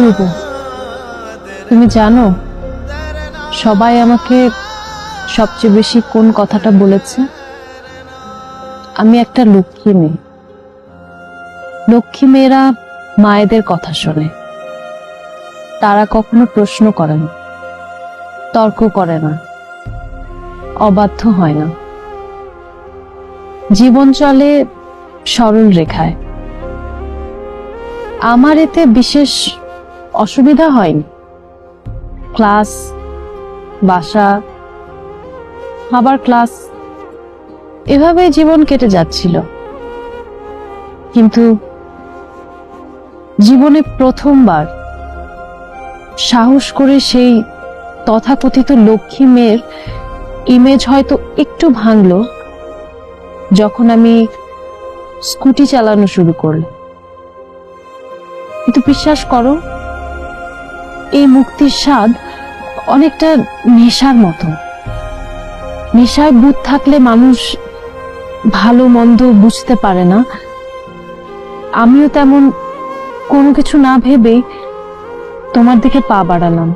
শুভ তুমি জানো, সবাই আমাকে সবচেয়ে বেশি কোন কথাটা বলেছে? আমি একটা লক্ষ্মী মেয়ে। লক্ষ্মী মেয়েরা মায়েদের কথা শোনে। তারা কখনো প্রশ্ন করে না, তর্ক করে না, অবাধ্য হয় না। জীবন চলে সরল রেখায়। আমার এতে বিশেষ অসুবিধা হয়নি। ক্লাস, বাসা আবার ক্লাস এভাবে জীবন কেটে যাচ্ছিল। কিন্তু জীবনে প্রথমবার সাহস করে সেই তথাকথিত লক্ষ্মী মেয়ের ইমেজ হয়তো একটু ভাঙলো যখন আমি স্কুটি চালানো শুরু করলাম। কিন্তু বিশ্বাস করো এই মুক্তির স্বাদ অনেকটা নেশার মতো। নেশায় বুধ থাকলে মানুষ ভালো মন্দ বুঝতে পারে না। আমিও তেমন কোনো কিছু না ভেবে তোমার দিকে পা বাড়ালাম।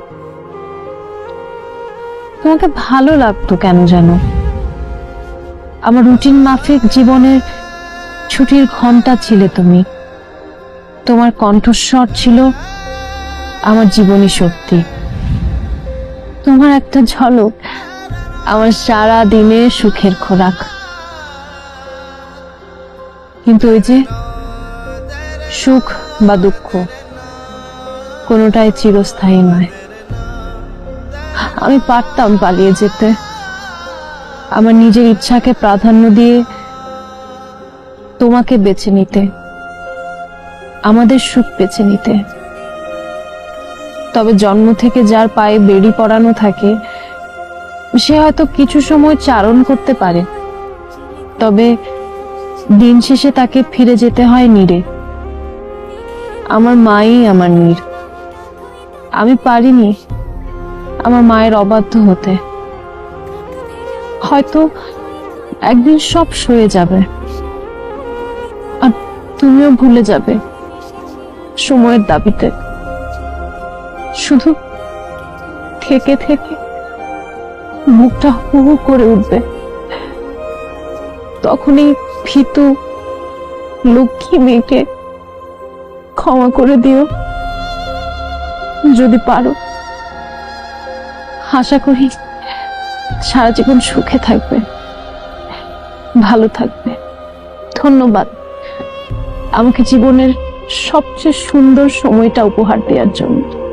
তোমাকে ভালো লাগতো কেন যেন? আমার রুটিন মাফিক জীবনের ছুটির ঘণ্টা ছিলে তুমি। তোমার কণ্ঠস্বর ছিল আমার জীবনী শক্তি তোমার একটা ঝলক, আমার সারা দিনে সুখের খোরাক। কিন্তু ওই যে সুখ বা দুঃখ, কোনোটাই চিরস্থায়ী নয়। আমি পারতাম পালিয়ে যেতে। আমার নিজের ইচ্ছাকে প্রাধান্য দিয়ে তোমাকে বেছে নিতে, আমাদের সুখ বেছে নিতে। তবে জন্ম থেকে যার পায়ে বেড়ি পড়ানো থাকে, সে হয়তো কিছু সময় চারণ করতে পারে। তবে দিন শেষে তাকে ফিরে যেতে হয় নীরে। আমার মাই আমার নীর। আমি পারিনি আমার মায়ের অবাধ্য হতে। হয়তো একদিন সব সয়ে যাবে। আর তুমিও ভুলে যাবে সময়ের দাবিতে। শুধু থেকে থেকে মুখটা হু হু করে উঠবে। তখনই ভীতু লক্ষ্মী মেয়েকে ক্ষমা করে দিও। যদি পারো, আশা করি সারা জীবন সুখে থাকবে, ভালো থাকবে। ধন্যবাদ আমাকে জীবনের সবচেয়ে সুন্দর সময়টা উপহার দেওয়ার জন্য।